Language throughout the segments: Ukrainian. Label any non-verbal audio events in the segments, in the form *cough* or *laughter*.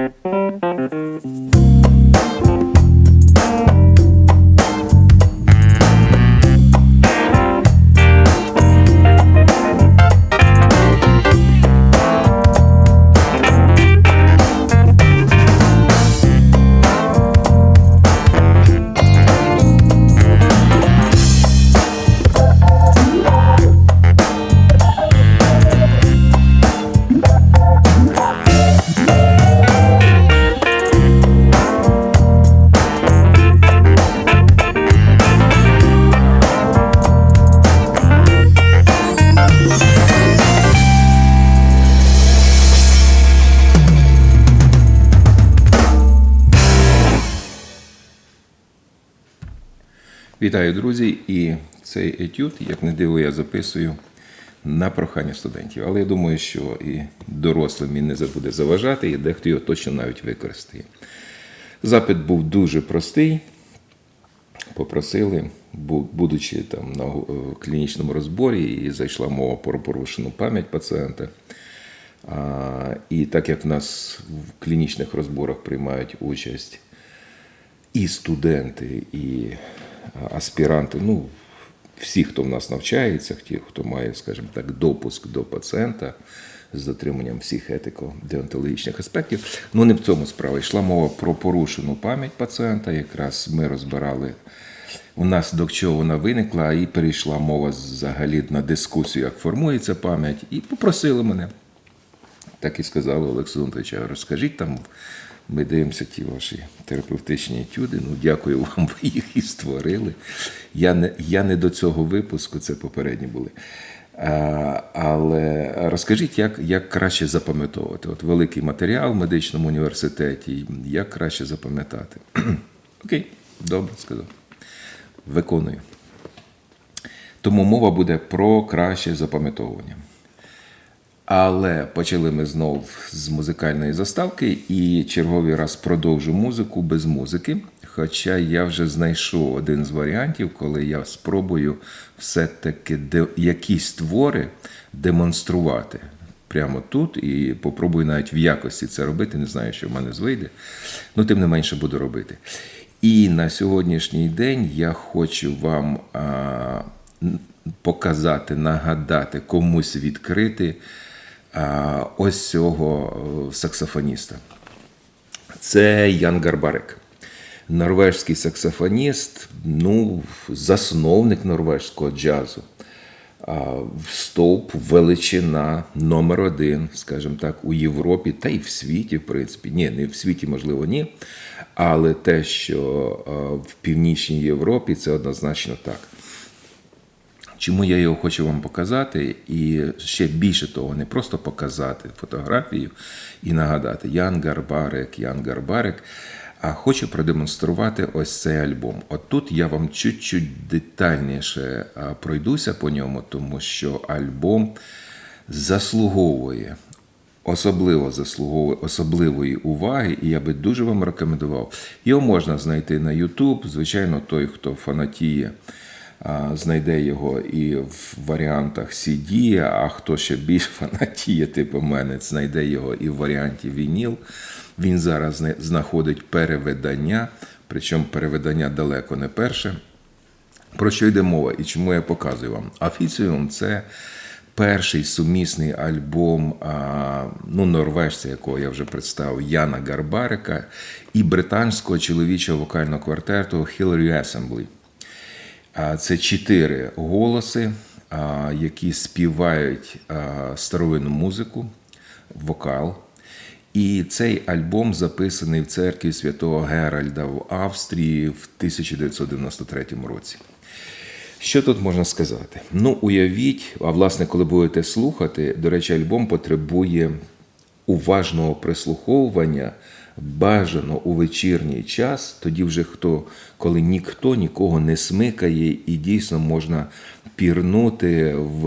Thank you. Вітаю, друзі! І цей етюд, як не диво, я записую на прохання студентів. Але я думаю, що і дорослим він не забуде заважати, і дехто його точно навіть використає. Запит був дуже простий. Попросили, будучи там на е, клінічному розборі, і зайшла мова про порушену пам'ять пацієнта. А, І так як в нас в клінічних розборах приймають участь і студенти, і аспіранти, ну, всі, хто в нас навчається, ті, хто має, скажімо так, допуск до пацієнта з дотриманням всіх етико-деонтологічних аспектів. Ну, не в цьому справа. Йшла мова про порушену пам'ять пацієнта. Якраз ми розбирали внаслідок чого вона виникла, і перейшла мова взагалі на дискусію, як формується пам'ять, і попросили мене. Так і сказали Олексію Анатолійовичу, розкажіть там, ми дивимося ті ваші терапевтичні етюди. Ну, дякую вам, *laughs* ви їх і створили. Я не, я не до цього випуску, це попередні були. А, але розкажіть, як, як краще запам'ятовувати? От великий матеріал в медичному університеті, як краще запам'ятати? *clears throat* Окей, добре, сказав. Виконую. Тому мова буде про краще запам'ятовування. Але почали ми знов з музикальної заставки і черговий раз продовжу музику без музики. Хоча я вже знайшов один з варіантів, коли я спробую все-таки якісь твори демонструвати прямо тут і попробую навіть в якості це робити. Не знаю, що в мене вийде. Ну, тим не менше буду робити. І на сьогоднішній день я хочу вам а, показати, нагадати, комусь відкрити ось цього е, саксофоніста. Це Ян Гарбарик. Норвежський саксофоніст, ну, засновник норвежського джазу. Стовп, величина номер один, скажімо так, у Європі та й в світі, в принципі. Ні, не в світі, можливо, ні. Але те, що в Північній Європі, це однозначно так. Чому я його хочу вам показати, і ще більше того, не просто показати фотографію і нагадати Ян Гарбарик, Ян Гарбарик, а хочу продемонструвати ось цей альбом. От тут я вам чуть-чуть детальніше пройдуся по ньому, тому що альбом заслуговує. Особливо заслуговує особливої уваги, і я би дуже вам рекомендував. Його можна знайти на YouTube. Звичайно, той, хто фанатіє, знайде його і в варіантах CD, а хто ще більш *laughs* фанатіє, типу мене, знайде його і в варіанті вініл. Він зараз знаходить перевидання, причому перевидання далеко не перше. Про що йде мова і чому я показую вам? Афіціум це перший сумісний альбом ну, норвежця, якого я вже представив, Яна Гарбарика, і британського чоловічого вокального квартету Hillary Assembly. Це чотири голоси, які співають старовинну музику, вокал. І цей альбом записаний в церкві святого Геральда в Австрії в 1993 році. Що тут можна сказати? Ну, уявіть, а власне, коли будете слухати, до речі, альбом потребує уважного прислуховування, бажано у вечірній час, тоді вже хто, коли ніхто нікого не смикає, і дійсно можна пірнути в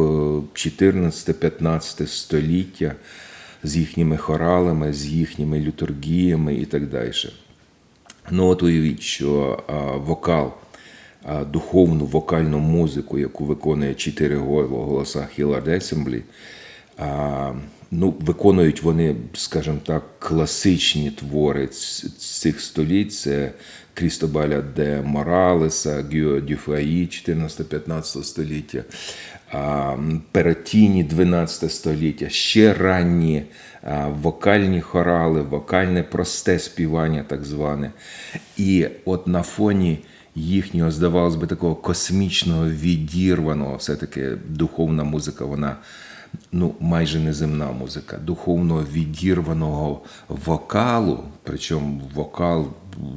14-15 століття з їхніми хоралами, з їхніми літургіями і так далі. Ну, от уявіть, що вокал, духовну вокальну музику, яку виконує чотири голоса Хілард Есемблі, ну, виконують вони, скажімо так, класичні твори цих століть. Це Крістобаля де Моралеса, Гюо Дюфаї 14-15 століття, Перетіні 12 століття, ще ранні вокальні хорали, вокальне просте співання, так зване. І от на фоні їхнього, здавалось би, такого космічного відірваного, все-таки духовна музика, вона ну, майже неземна музика, духовно відірваного вокалу, причому вокал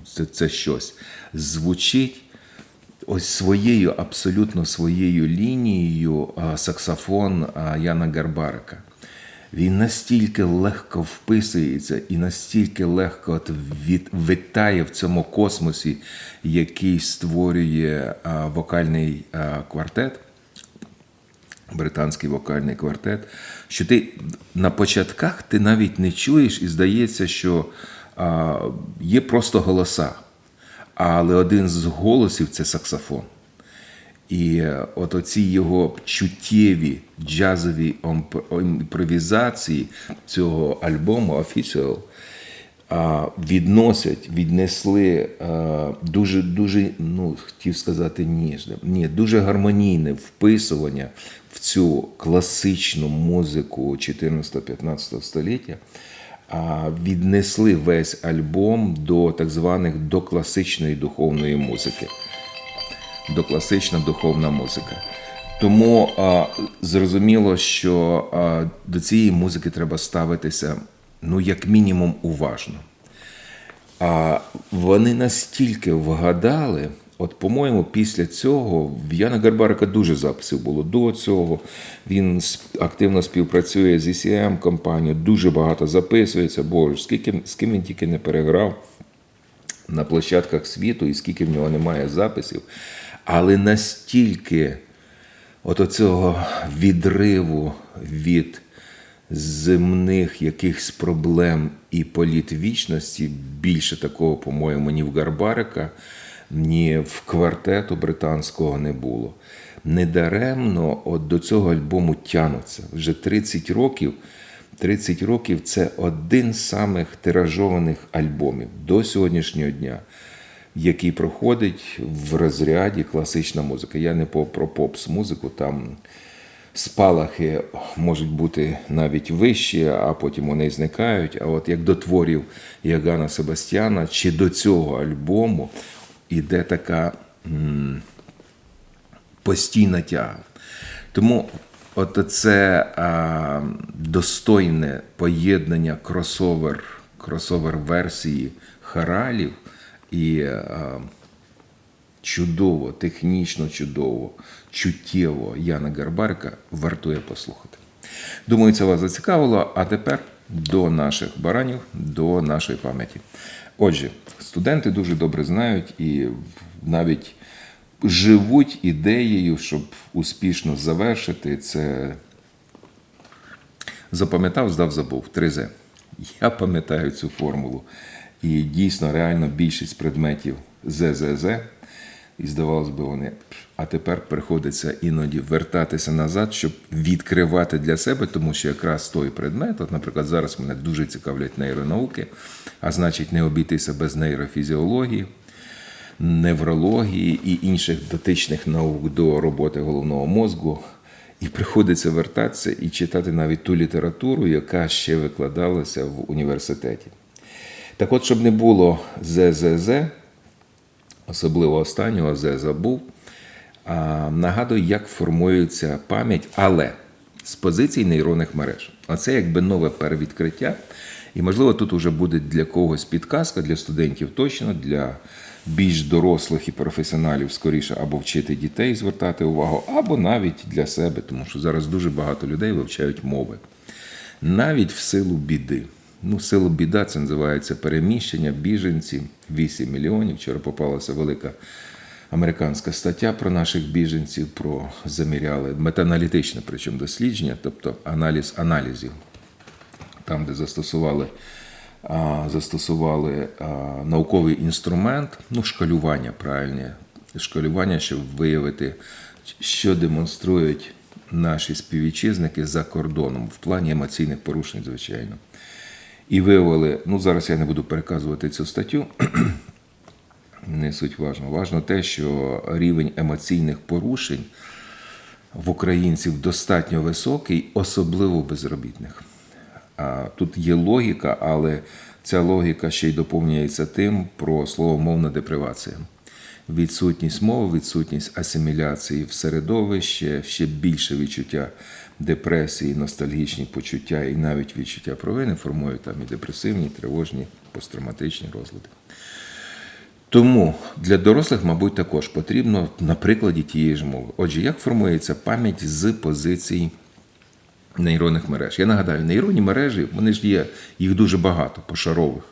це, це щось, звучить ось своєю, абсолютно своєю лінією саксофон Яна Гарбарика. Він настільки легко вписується і настільки легко от від, витає в цьому космосі, який створює вокальний квартет британський вокальний квартет, що ти на початках ти навіть не чуєш, і здається, що а, є просто голоса. Але один з голосів це саксофон. І е, от оці його чуттєві джазові імпровізації цього альбому Official відносять, віднесли дуже, дуже, ну, хотів сказати ніжне, ні, дуже гармонійне вписування в цю класичну музику 14-15 століття. Віднесли весь альбом до так званих до класичної духовної музики до класична духовна музика. Тому а, зрозуміло, що а, до цієї музики треба ставитися, ну, як мінімум, уважно. А вони настільки вгадали, от, по-моєму, після цього в Яна Гарбарика дуже записів було до цього. Він активно співпрацює з ECM компанією, дуже багато записується. Боже, скільки з ким він тільки не переграв на площадках світу, і скільки в нього немає записів, але настільки от оцього відриву від земних якихось проблем і політвічності, більше такого, по-моєму, ні в Гарбарика, ні в квартету британського не було. Недаремно от до цього альбому тянуться. Вже 30 років. 30 років це один з самих тиражованих альбомів до сьогоднішнього дня, який проходить в розряді класична музика. Я не про попс-музику, там спалахи можуть бути навіть вищі, а потім вони зникають. А от як до творів Ягана Себастьяна чи до цього альбому іде така м, постійна тяга. Тому от це а, достойне поєднання кросовер, кросовер версії хоралів і а, чудово, технічно чудово, чуттєво Яна Гарбарика вартує послухати. Думаю, це вас зацікавило. А тепер до наших баранів, до нашої пам'яті. Отже, студенти дуже добре знають і навіть живуть ідеєю, щоб успішно завершити це. Запам'ятав, здав, забув. 3З. Я пам'ятаю цю формулу. І дійсно, реально більшість предметів ЗЗЗ. І здавалось би, вони. А тепер приходиться іноді вертатися назад, щоб відкривати для себе, тому що якраз той предмет, от, наприклад, зараз мене дуже цікавлять нейронауки, а значить, не обійтися без нейрофізіології, неврології і інших дотичних наук до роботи головного мозку. І приходиться вертатися і читати навіть ту літературу, яка ще викладалася в університеті. Так от, щоб не було ЗЗЗ, особливо останнього З забув, нагадую, як формується пам'ять, але з позицій нейронних мереж. Оце якби нове перевідкриття. І, можливо, тут вже буде для когось підказка, для студентів точно, для більш дорослих і професіоналів скоріше або вчити дітей, звертати увагу, або навіть для себе, тому що зараз дуже багато людей вивчають мови. Навіть в силу біди. Ну, силу біда це називається переміщення, біженці, 8 мільйонів. Вчора попалася велика американська стаття про наших біженців, про заміряли метааналітичне, причому дослідження, тобто аналіз аналізів, там, де застосували, застосували науковий інструмент, ну, шкалювання правильне, шкалювання, щоб виявити, що демонструють наші співвітчизники за кордоном в плані емоційних порушень, звичайно. І виявили, ну зараз я не буду переказувати цю статтю, *clears throat* не суть важно. Важно те, що рівень емоційних порушень в українців достатньо високий, особливо безробітних. Тут є логіка, але ця логіка ще й доповнюється тим про слово мовна депривація. Відсутність мови, відсутність асиміляції в середовище, ще більше відчуття депресії, ностальгічні почуття і навіть відчуття провини формують там і депресивні, і тривожні, посттравматичні розлади. Тому для дорослих, мабуть, також потрібно на прикладі тієї ж мови. Отже, як формується пам'ять з позицій нейронних мереж? Я нагадаю, нейронні мережі, вони ж є, їх дуже багато пошарових,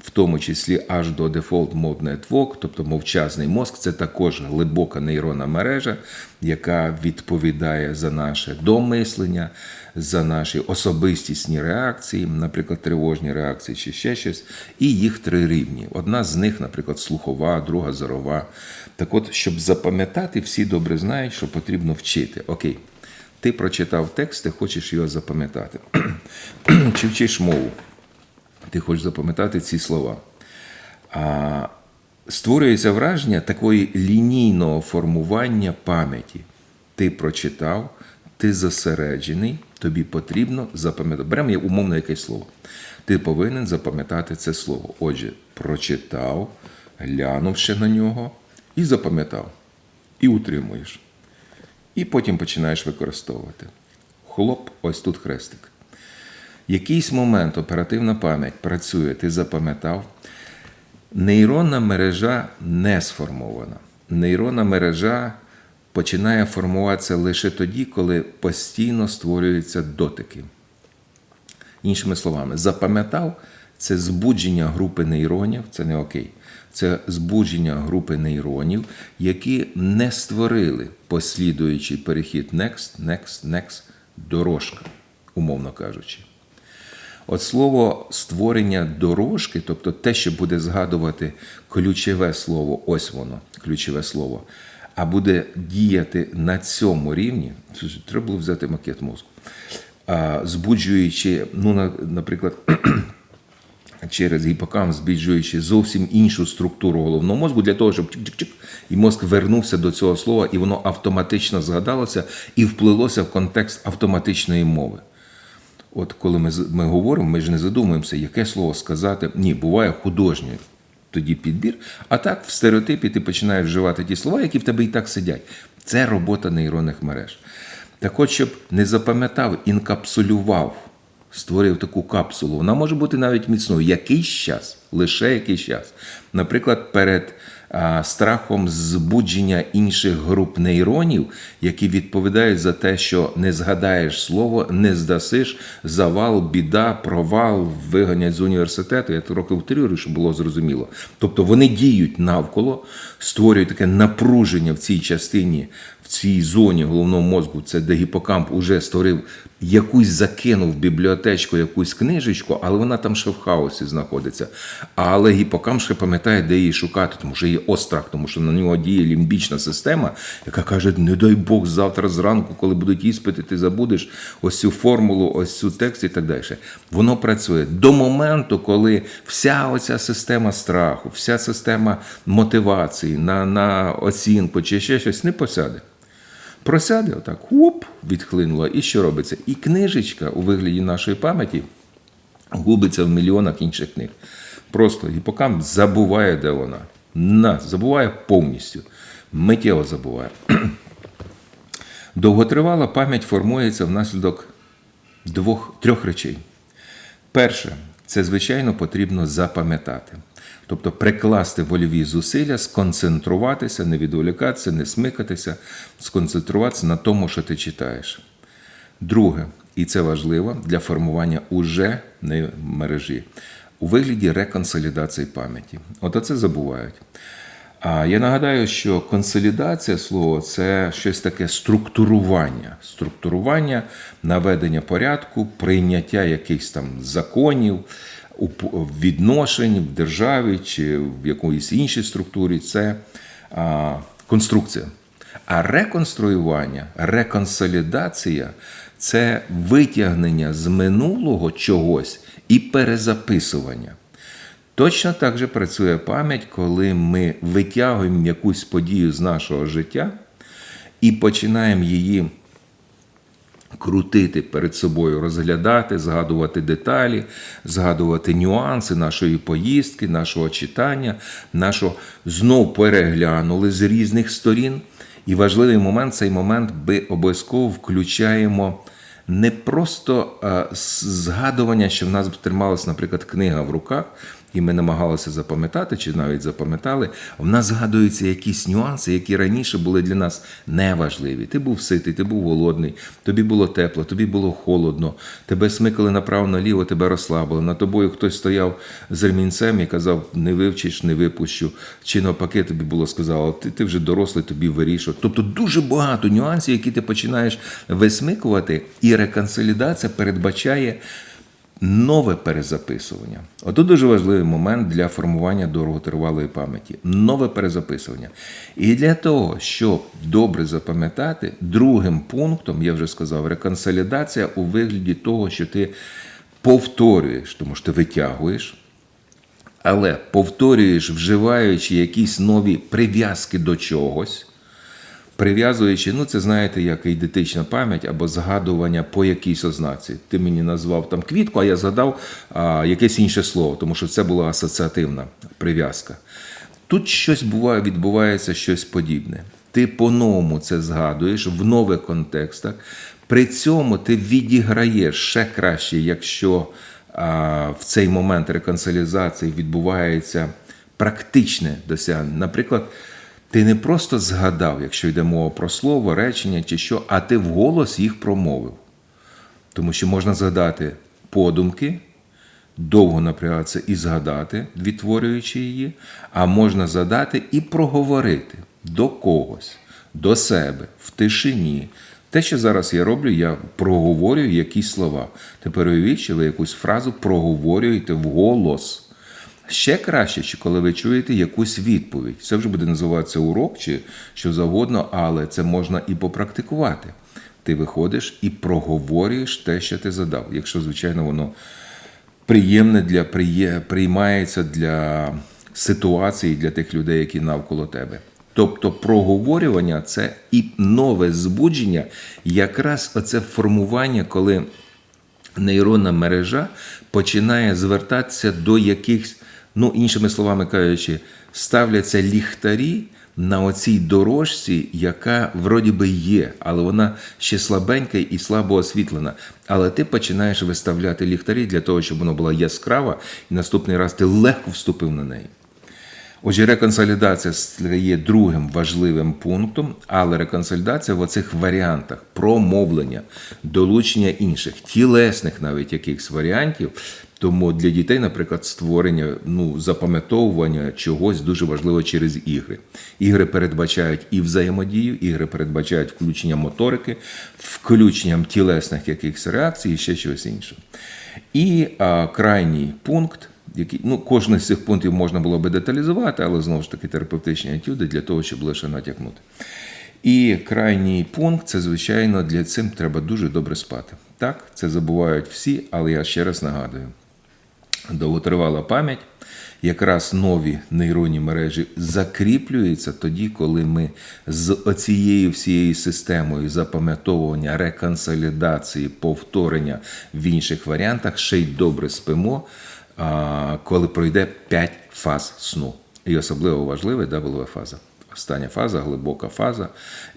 в тому числі аж до Default Mode Network, тобто мовчазний мозк, це також глибока нейронна мережа, яка відповідає за наше домислення, за наші особистісні реакції, наприклад, тривожні реакції чи ще щось, і їх три рівні. Одна з них, наприклад, слухова, друга зорова. Так от, щоб запам'ятати, всі добре знають, що потрібно вчити. Окей, ти прочитав текст, ти хочеш його запам'ятати. *clears throat* Чи вчиш мову? Ти хочеш запам'ятати ці слова. А створюється враження такої лінійного формування пам'яті. Ти прочитав, ти зосереджений, тобі потрібно запам'ятати. Беремо умовно якесь слово. Ти повинен запам'ятати це слово. Отже, прочитав, глянувши на нього, і запам'ятав, і утримуєш. І потім починаєш використовувати. Хлоп, ось тут хрестик. Якийсь момент оперативна пам'ять працює, ти запам'ятав. Нейронна мережа не сформована. Нейронна мережа починає формуватися лише тоді, коли постійно створюються дотики. Іншими словами, запам'ятав це збудження групи нейронів, це не окей. Це збудження групи нейронів, які не створили послідуючий перехід next, next, next, дорожка, умовно кажучи. От слово створення дорожки, тобто те, що буде згадувати ключове слово, ось воно, ключове слово, а буде діяти на цьому рівні, треба було взяти макет мозку, збуджуючи, ну, наприклад, *clears throat* через гіпокамп, збільшуючи зовсім іншу структуру головного мозку для того, щоб чик-чик-чик, і мозк вернувся до цього слова, і воно автоматично згадалося і вплилося в контекст автоматичної мови. От коли ми, ми говоримо, ми ж не задумуємося, яке слово сказати. Ні, буває художній тоді підбір. А так в стереотипі ти починаєш вживати ті слова, які в тебе і так сидять. Це робота нейронних мереж. Так от, щоб не запам'ятав, інкапсулював, створив таку капсулу. Вона може бути навіть міцною. Якийсь час, лише якийсь час. Наприклад, перед страхом збудження інших груп нейронів, які відповідають за те, що не згадаєш слово, не здасиш, завал, біда, провал, виганять з університету. Я трохи утрирую, щоб було зрозуміло. Тобто вони діють навколо, створюють таке напруження в цій частині, в цій зоні головного мозку, це де гіпокамп уже створив якусь закинув бібліотечку якусь книжечку, але вона там ще в хаосі знаходиться. Але гіпокамп ще пам'ятає, де її шукати, тому що є острах, тому що на нього діє лімбічна система, яка каже: не дай Бог, завтра зранку, коли будуть іспити, ти забудеш ось цю формулу, ось цю текст і так далі. Воно працює до моменту, коли вся оця система страху, вся система мотивації на, на оцінку чи ще щось не посяде. Просяде отак, хоп, відхлинула. І що робиться? І книжечка у вигляді нашої пам'яті губиться в мільйонах інших книг. Просто гіпокамп забуває, де вона. На, забуває повністю. Миттєво забуває. *clears throat* Довготривала пам'ять формується внаслідок двох, трьох речей. Перше, це звичайно потрібно запам'ятати. Тобто прикласти вольові зусилля, сконцентруватися, не відволікатися, не смикатися, сконцентруватися на тому, що ти читаєш. Друге, і це важливо для формування уже мережі, у вигляді реконсолідації пам'яті. От це забувають. А я нагадаю, що консолідація слова це щось таке структурування, структурування, наведення порядку, прийняття якихось там законів, відношень в державі чи в якоїсь іншій структурі. Це конструкція. А реконструювання, реконсолідація це витягнення з минулого чогось і перезаписування. Точно так же працює пам'ять, коли ми витягуємо якусь подію з нашого життя і починаємо її крутити перед собою, розглядати, згадувати деталі, згадувати нюанси нашої поїздки, нашого читання, нашого знов переглянули з різних сторін. І важливий момент цей момент ми обов'язково включаємо не просто згадування, що в нас трималася, наприклад, книга в руках, і ми намагалися запам'ятати, чи навіть запам'ятали, в нас згадуються якісь нюанси, які раніше були для нас неважливі. Ти був ситий, ти був голодний, тобі було тепло, тобі було холодно, тебе смикали направо-наліво, тебе розслабили. Над тобою хтось стояв з ремінцем і казав, не вивчиш, не випущу. Чи навпаки, тобі було сказало, ти, ти вже дорослий, тобі вирішує. Тобто дуже багато нюансів, які ти починаєш висмикувати, і реконсолідація передбачає нове перезаписування. Ото дуже важливий момент для формування довготривалої пам'яті. Нове перезаписування. І для того, щоб добре запам'ятати, другим пунктом, я вже сказав, реконсолідація у вигляді того, що ти повторюєш, тому що ти витягуєш. Але повторюєш, вживаючи якісь нові прив'язки до чогось, прив'язуючи, ну це знаєте, як ідентична пам'ять або згадування по якійсь ознаці. Ти мені назвав там квітку, а я згадав а, якесь інше слово, тому що це була асоціативна прив'язка. Тут щось буває, відбувається щось подібне. Ти по-новому це згадуєш в нових контекстах. При цьому ти відіграєш ще краще, якщо а, в цей момент реконсолізації відбувається практичне досягнення. Наприклад, ти не просто згадав, якщо йде мова про слово, речення чи що, а ти вголос їх промовив. Тому що можна згадати подумки, довго напрягатися і згадати, відтворюючи її, а можна згадати і проговорити до когось, до себе, в тишині. Те, що зараз я роблю, я проговорюю якісь слова. Тепер уявіть, що ви якусь фразу проговорюєте вголос. Ще краще, чи коли ви чуєте якусь відповідь. Це вже буде називатися урок чи що завгодно, але це можна і попрактикувати. Ти виходиш і проговорюєш те, що ти задав. Якщо, звичайно, воно приємне для приймається для ситуації, для тих людей, які навколо тебе. Тобто проговорювання це і нове збудження, якраз оце формування, коли нейронна мережа починає звертатися до якихось, ну, іншими словами кажучи, ставляться ліхтарі на оцій дорожці, яка вроді би є, але вона ще слабенька і слабо освітлена. Але ти починаєш виставляти ліхтарі для того, щоб вона була яскрава, і наступний раз ти легко вступив на неї. Отже, реконсолідація є другим важливим пунктом, але реконсолідація в оцих варіантах промовлення, долучення інших, тілесних навіть якихось варіантів. Тому для дітей, наприклад, створення, ну, запам'ятовування чогось дуже важливо через ігри. Ігри передбачають і взаємодію, ігри передбачають включення моторики, включенням тілесних якихось реакцій і ще чогось іншого. І а, крайній пункт які, ну, Кожен з цих пунктів можна було би деталізувати, але знову ж таки терапевтичні етюди для того, щоб лише натякнути. І крайній пункт це, звичайно, для цим треба дуже добре спати. Так, це забувають всі, але я ще раз нагадую: довготривала пам'ять, якраз нові нейронні мережі закріплюються тоді, коли ми з оцією всією системою запам'ятовування, реконсолідації, повторення в інших варіантах ще й добре спимо коли пройде 5 фаз сну. І особливо важлива W фаза. Остання фаза, глибока фаза.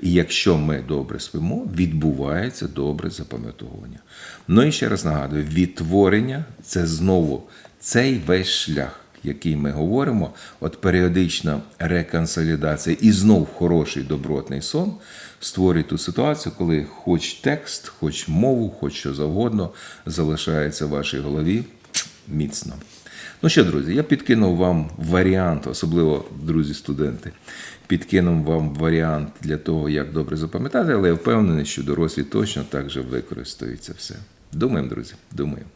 І якщо ми добре спимо, відбувається добре запам'ятовування. Ну і ще раз нагадую: відтворення це знову цей весь шлях, який ми говоримо, от періодична реконсолідація і знов хороший добротний сон створює ту ситуацію, коли хоч текст, хоч мову, хоч що завгодно залишається в вашій голові міцно. Ну що, друзі, я підкинув вам варіант, особливо друзі-студенти, підкинув вам варіант для того, як добре запам'ятати, але я впевнений, що дорослі точно так же використаються все. Думаємо, друзі, думаємо.